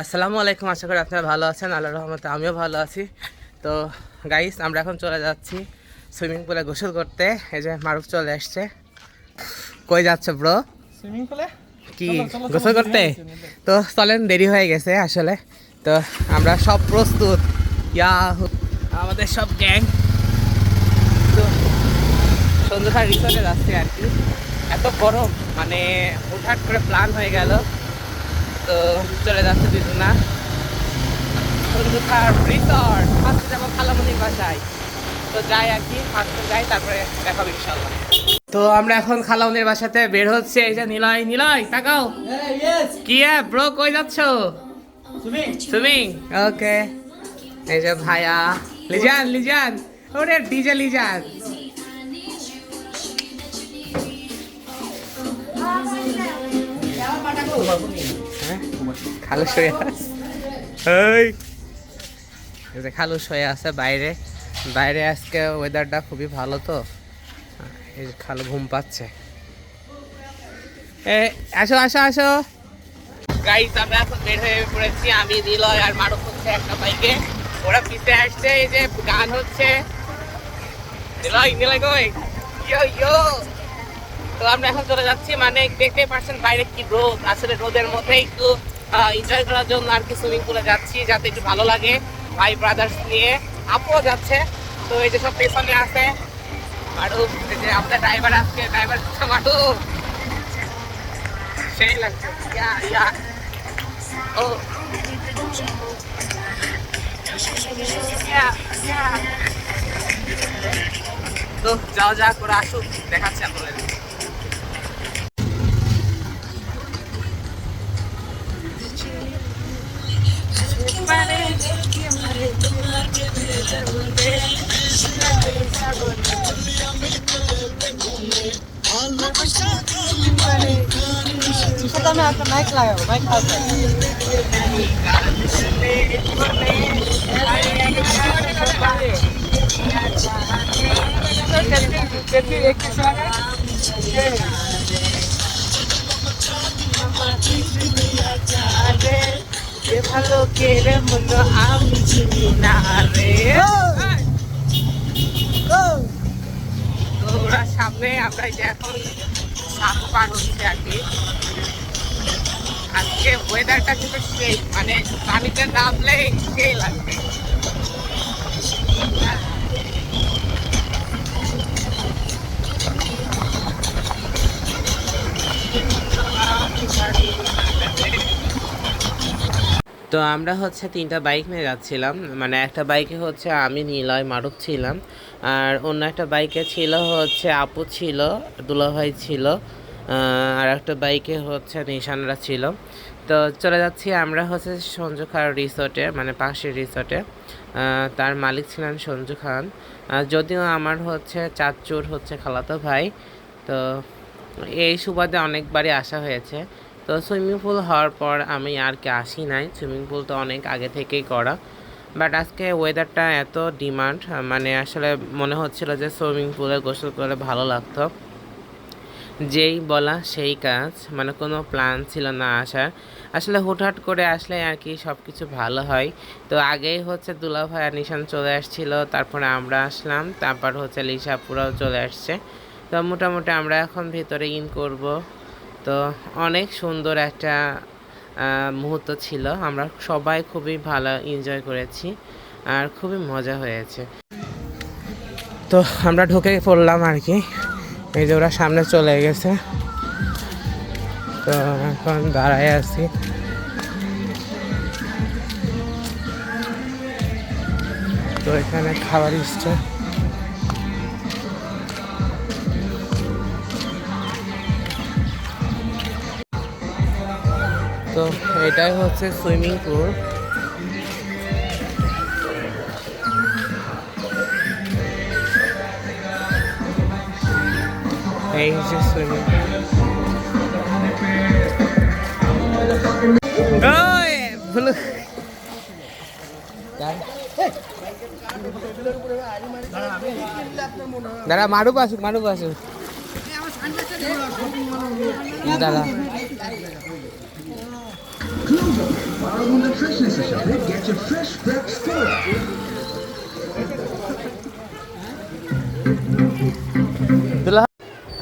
আসসালামু আলাইকুম আশা করি আপনারা ভালো আছেন আল্লাহ রহমতে আমিও ভালো আছি। তো গাইস আমরা এখন চলে যাচ্ছি সুইমিং পুলে গোসল করতে। এই যে মারুফ চলে আসছে। কই যাচ্ছে ব্রো সুইমিং পুলে? কি? গোসল করতে? হয়ে তো চলেন দেরি হয়ে গেছে আসলে। তো আমরা সব প্রস্তুত। ইয়া আমাদের সব গ্যাং তো সন্ধ্যার রিসর্টে যাচ্ছি আর কি। এত গরম মানে হুটহাট করে প্ল্যান হয়ে গেল। তো চলে যাচ্ছে দুজনা। সন্ধ্যার রিসর্ট ফার্স্টে যাব খালামনির বাসায়। তো যাই আর কি ফার্স্টে যাই তারপরে দেখাবো ইনশাল্লাহ তো আমরা এখন খালামনির বাসাতে বের হচ্ছে এই যে নিলয় নিলয় তাকাও। কি ব্রো কই যাচ্ছ? সুইমিং ওকে এই যে ভাইয়া লিজান লিজান। ওরে ডিজে লিজান? খালু শুয়ে আছে। এই। এই যে খালু শুয়ে আছে বাইরে। বাইরে আজকে ওয়েদারটা খুবই ভালো তো। এই খালু ঘুম পাচ্ছে। এ আসো আসো আসো। গাইস আমরা এখন বের হয়ে পড়েছি। আমি নিলয় আর মারুফ হচ্ছে একটা বাইকে ওরা পিছে আসছে এই যে গান হচ্ছে। নিলয় নিলয় কই? ইয়ো ইয়ো। তো আমরা এখন চলে যাচ্ছি। মানে দেখতে পাচ্ছেন বাইরে কি রোদ। আসলে রোদের মধ্যে একটু এনজয় করার জন্য আর কি সুইমিং পুলে যাচ্ছি, যাতে একটু ভালো লাগে। ভাই ব্রাদার্স নিয়ে আপুও যাচ্ছে। তো এই যে সব পেছনে আছে। মারুফ, এই যে আপনার ড্রাইভার আজকে ড্রাইভার মারুফ। সেই লাগছে। ও। তো যাও যা করে আসুক, দেখাচ্ছি আপনাদের। ভালো কেড়ে মতো আমি চিনি না রে তো ওরা সামনে, আমরা যে এখন সাপ পার হচ্ছে আর কি। আজকে ওয়েদারটা কিন্তু সেই মানে পানিতে নামলে সেই লাগবে। তো আমরা হচ্ছে তিনটা বাইক নিয়ে যাচ্ছিলাম। মানে একটা বাইকে হচ্ছে আমি, নিলয় মারুক ছিলাম। আর অন্য একটা বাইকে ছিল হচ্ছে আপু ছিল, দুলাভাই ছিল আর একটা বাইকে হচ্ছে নিশানরা ছিল। তো চলে যাচ্ছি আমরা হচ্ছে সঞ্জু খান রিসোর্টে মানে পাশের রিসোর্টে তার মালিক ছিলেন সঞ্জু খান। যদিও আমার হচ্ছে চাচুর হচ্ছে খালাতো ভাই, তো এই সুবাদে অনেকবারই আসা হয়েছে। তো সুইমিং পুল হওয়ার পর আমি আর কি আসি নাই। সুইমিং পুল তো অনেক আগে থেকেই করা। বাট আজকে ওয়েদারটা এত ডিমান্ড মানে আসলে মনে হচ্ছিল যে সুইমিং পুলে গোসল করলে ভালো লাগতো। যেই বলা সেই কাজ মানে কোনো প্ল্যান ছিল না আসার। আসলে হুটহাট করে আসলে আর কি সব কিছু ভালো হয়। তো আগেই হচ্ছে দুলাভাই আর নিশান চলে আসছিল, তারপরে আমরা আসলাম, তারপর হচ্ছে লিসাপুরাও চলে আসছে। তো মোটামুটি আমরা এখন ভেতরে ইন করব। তো অনেক সুন্দর একটা মুহূর্ত ছিল। আমরা সবাই খুবই ভালো এনজয় করেছি আর খুবই মজা হয়েছে। তো আমরা ঢুকে পড়লাম আর কি। এই যে ওরা সামনে চলে গেছে। তো এখন দাঁড়ায় আছি। তো এখানে খাবার স্টল তো এটাই হচ্ছে সুইমিং পুল। এই যে সুইমিং ভুলু। দাঁড়া। মারুপ আসুক মারুপ আসুক দাঁড়া। Get your fresh breath store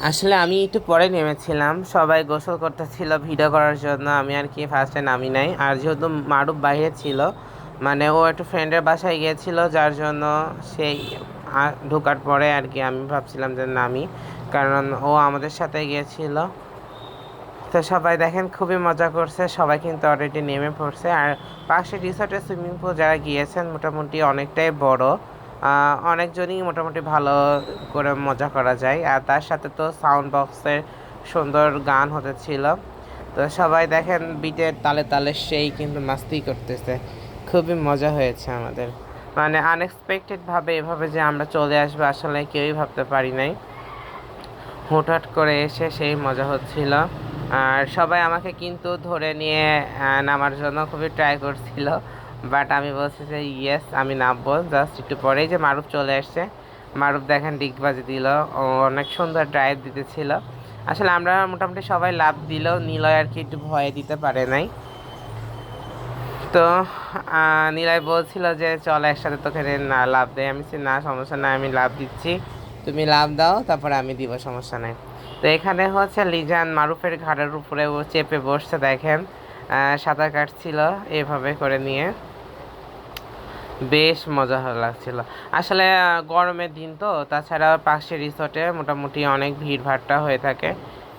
আসলে আমি একটু পরে নেমেছিলাম। সবাই গোসল করতেছিল ভিডিও করার জন্য। আমি আর কি ফার্স্টে নামি নাই। আর যেহেতু মারুফ বাইরে ছিল মানে ও একটু ফ্রেন্ডের বাসায় গিয়েছিল, যার জন্য সেই ঢোকার পরে আর কি আমি ভাবছিলাম যে নামি। কারণ ও আমাদের সাথে গিয়েছিল। তো সবাই দেখেন, খুবই মজা করছে। সবাই কিন্তু অলরেডি নেমে পড়ছে। আর পাশে রিসর্টে সুইমিং পুল যারা গিয়েছেন, মোটামুটি অনেকটাই বড়। অনেকজনই মোটামুটি ভালো করে মজা করা যায়। আর তার সাথে তো সাউন্ড বক্সের সুন্দর গান হতেছিল তো সবাই দেখেন, বিটের তালে তালে সেই কিন্তু মাস্তি করতেছে। খুবই মজা হয়েছে আমাদের। মানে আনএক্সপেক্টেডভাবে এভাবে যে আমরা চলে আসব, আসলে কেউই ভাবতে পারি নাই। হুটহাট করে এসে সেই মজা হচ্ছিল। আর সবাই আমাকে কিন্তু ধরে নিয়ে নামার জন্য খুবই ট্রাই করছিল। বাট আমি বলছি যে ইয়েস আমি নামবো। জাস্ট একটু পরেই যে মারুফ চলে আসছে মারুফ দেখেন ডিগবাজি দিল। অনেক সুন্দর ড্রাইভ দিতেছিল। আসলে আমরা মোটামুটি সবাই লাভ দিল নিলয় আর কি একটু ভয়ে দিতে পারে নাই। তো নিলয় বলছিল যে, চল একসাথে তোকে না লাভ দেয় আমি না, সমস্যা নাই, আমি লাভ দিচ্ছি। তুমি লাভ দাও, তারপরে আমি দিব, সমস্যা নাই। তো এখানে হচ্ছে লিজান মারুফের ঘাড়ের উপরে চেপে বসছে, দেখেন। সাঁতার কাটছিল এভাবে করে নিয়ে। বেশ মজা লাগছিল। আসলে গরমের দিন তো, তাছাড়া পাশে রিসোর্টে মোটামুটি অনেক ভিড় ভাট্টা হয়ে থাকে।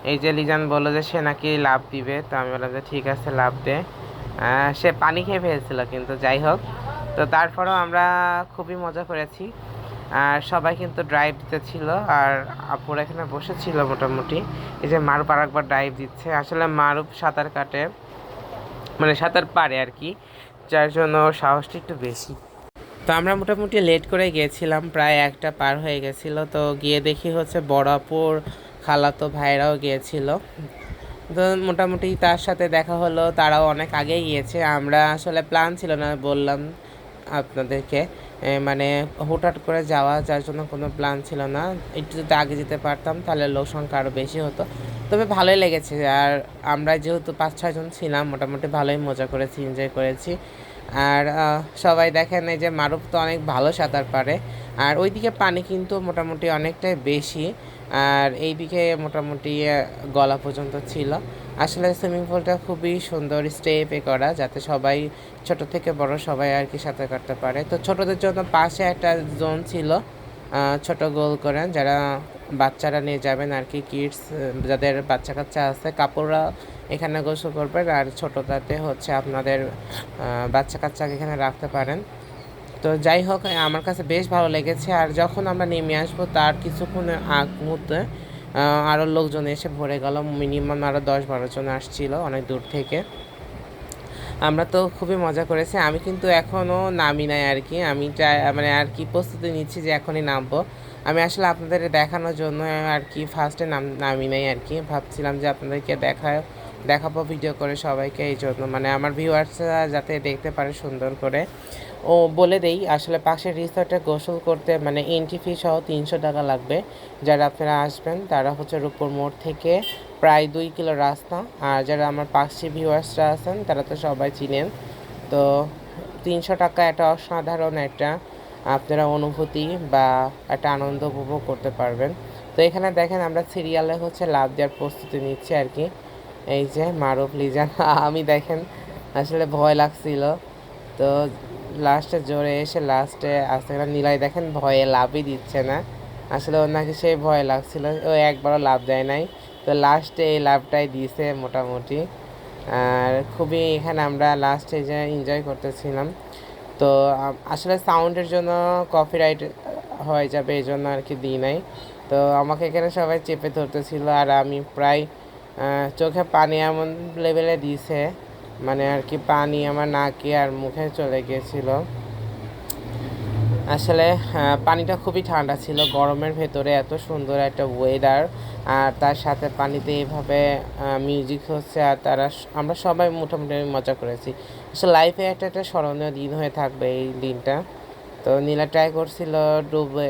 এই যে লিজান বলল যে সে নাকি লাভ দিবে, তো আমি বললাম যে ঠিক আছে লাভ দে। সে পানি খেয়ে ফেলছিল, কিন্তু যাই হোক। তো তারপরেও আমরা খুবই মজা করেছি। আর সবাই কিন্তু ড্রাইভ দিতেছিল আর আপুর এখানে বসেছিল মোটামুটি। এই যে মারুপ আর একবার ড্রাইভ দিচ্ছে। আসলে মারুপ সাঁতার কাটে মানে সাঁতার পারে আর কি, যার জন্য সাহসটা একটু বেশি। তো আমরা মোটামুটি লেট করে গিয়েছিলাম, প্রায় একটা পার হয়ে গেছিল। তো গিয়ে দেখি হচ্ছে বড় আপুর খালাতো ভাইরাও গিয়েছিল। তো মোটামুটি তার সাথে দেখা হলো, তারাও অনেক আগে গিয়েছে। আমরা আসলে প্ল্যান ছিল না, বললাম আপনাদেরকে। মানে হুটহাট করে যাওয়া যার জন্য কোনো প্ল্যান ছিল না। একটু যদি আগে যেতে পারতাম, তাহলে লোক সংখ্যা আরও বেশি হতো। তবে ভালোই লেগেছে। আর আমরা যেহেতু পাঁচ ছয়জন ছিলাম, মোটামুটি ভালোই মজা করেছি এনজয় করেছি। আর সবাই দেখেন এই যে মারুফ তো অনেক ভালো সাঁতার পারে। আর ওইদিকে পানি কিন্তু মোটামুটি অনেকটাই বেশি। আর এইদিকে মোটামুটি গলা পর্যন্ত ছিল। আসলে সুইমিং পুলটা খুবই সুন্দর স্টেপে করা, যাতে সবাই, ছোট থেকে বড় সবাই আর কি সাঁতার কাটতে পারে। তো ছোটদের জন্য পাশে একটা জোন ছিল ছোট গোল করেন যারা বাচ্চারা নিয়ে যাবেন আর কি কিডস যাদের বাচ্চা কাচ্চা আছে, কাপড়রা এখানে গোসল করবেন আর ছোটোটাতে হচ্ছে আপনাদের বাচ্চা কাচ্চাকে এখানে রাখতে পারেন। তো যাই হোক, আমার কাছে বেশ ভালো লেগেছে, আর যখন আমরা নেমে আসব তার কিছুক্ষণ আগ মুহূর্তে আরও লোকজন এসে ভরে গেল। মিনিমাম আরও দশ বারো জন আসছিল অনেক দূর থেকে। আমরা তো খুবই মজা করেছি। আমি কিন্তু এখনও নামি নাই আর কি। আমি মানে আর কি প্রস্তুতি নিচ্ছি যে এখনই নামবো। আমি আসলে আপনাদের দেখানোর জন্য আর কি ফার্স্টে নাম, নামি নাই আর কি। ভাবছিলাম যে আপনাদেরকে দেখা দেখাবো ভিডিও করে সবাইকে। এই জন্য মানে আমার ভিউয়ার্সরা যাতে দেখতে পারে সুন্দর করে। ও বলে দেই, আসলে পাশের রিসর্টে গোসল করতে মানে এন্ট্রি ফি সহ তিনশো টাকা লাগবে। যারা আপনারা আসবেন, তারা হচ্ছে রূপপুর মোড় থেকে প্রায় দুই কিলো রাস্তা। আর যারা আমার পাশে ভিউয়ার্সরা আছেন, তারা তো সবাই চিনেন। তো তিনশো টাকা একটা অসাধারণ একটা আপনারা অনুভূতি বা একটা আনন্দ উপভোগ করতে পারবেন। তো এখানে দেখেন আমরা সিরিয়ালে হচ্ছে লাভ দেওয়ার প্রস্তুতি নিচ্ছি আর কি। এই যে মারুফ লিজান, আমি দেখেন, আসলে ভয় লাগছিল। তো লাস্টে জোরে এসে লাস্টে আস্তে করে নিলাই দেখেন ভয়ে লাভই দিচ্ছে না। আসলে ওর নাকি সেই ভয় লাগছিল, ও একবারও লাভ দেয় নাই। তো লাস্টে এই লাভটাই দিয়েছে মোটামুটি। আর খুবই এখানে আমরা লাস্টে যে এনজয় করতেছিলাম। তো আসলে সাউন্ডের জন্য কপিরাইট হয়ে যাবে এই জন্য আর কি দিই নাই। তো আমাকে এখানে সবাই চেপে ধরতেছিল আর আমি প্রায় চোখে পানি এমন লেভেলে দিয়েছে। মানে আর কি পানি আমার নাকে আর মুখে চলে গিয়েছিল আসলে পানিটা খুবই ঠান্ডা ছিল। গরমের ভেতরে এত সুন্দর একটা ওয়েদার আর তার সাথে পানিতে এইভাবে মিউজিক হচ্ছে আর তারা আমরা সবাই মোটামুটি মজা করেছি। আসলে লাইফে একটা একটা স্মরণীয় দিন হয়ে থাকবে এই দিনটা। তো নীলা ট্রাই করছিল ডুবে,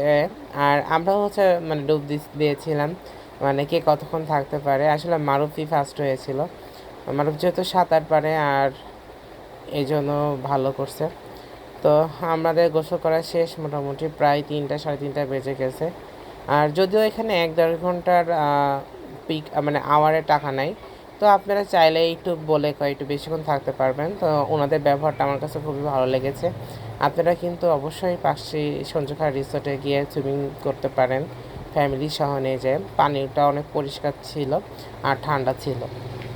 আর আমরাও হচ্ছে মানে ডুব দিয়েছিলাম। মানে কে কতক্ষণ থাকতে পারে? আসলে মারুফি ফার্স্ট হয়েছিল। মারুফ যেহেতু সাঁতার পারে আর এই জন্য ভালো করছে। তো আমাদের গোসল করা শেষ মোটামুটি প্রায় তিনটা, সাড়ে তিনটা বেজে গেছে। আর যদিও এখানে এক দেড় ঘণ্টার পিক মানে আওয়ারের টাকা নাই, তো আপনারা চাইলে একটু বলে কয়, একটু বেশিক্ষণ থাকতে পারবেন। তো ওনাদের ব্যবহারটা আমার কাছে খুবই ভালো লেগেছে। আপনারা কিন্তু অবশ্যই পাশে সঞ্জুখার রিসোর্টে গিয়ে সুইমিং করতে পারেন। ফ্যামিলি সহ নিয়ে যায়। পানিটা অনেক পরিষ্কার ছিল আর ঠান্ডা ছিল।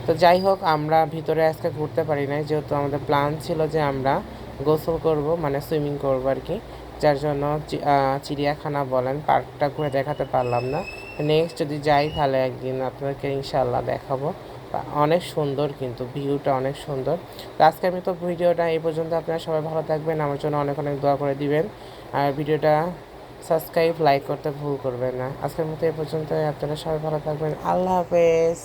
তো যাই হোক, আমরা ভিতরে আজকে ঘুরতে পারি নাই। যেহেতু আমাদের প্ল্যান ছিল যে আমরা গোসল করব মানে সুইমিং করব আর কি। যার জন্য চিড়িয়াখানা বলেন, পার্কটা ঘুরে দেখাতে পারলাম না। নেক্সট যদি যাই, তাহলে একদিন আপনাদেরকে ইনশাল্লাহ দেখাবো। অনেক সুন্দর কিন্তু, ভিউটা অনেক সুন্দর। তো আজকে আমি তো ভিডিওটা এই পর্যন্ত, আপনারা সবাই ভালো থাকবেন, আমার জন্য অনেক অনেক দোয়া করে দিবেন। আর ভিডিওটা সাবস্ক্রাইব লাইক করতে ভুল করবেন না। আজকের মতো এই পর্যন্ত আপনারা সবাই ভালো থাকবেন, আল্লাহ হাফেজ।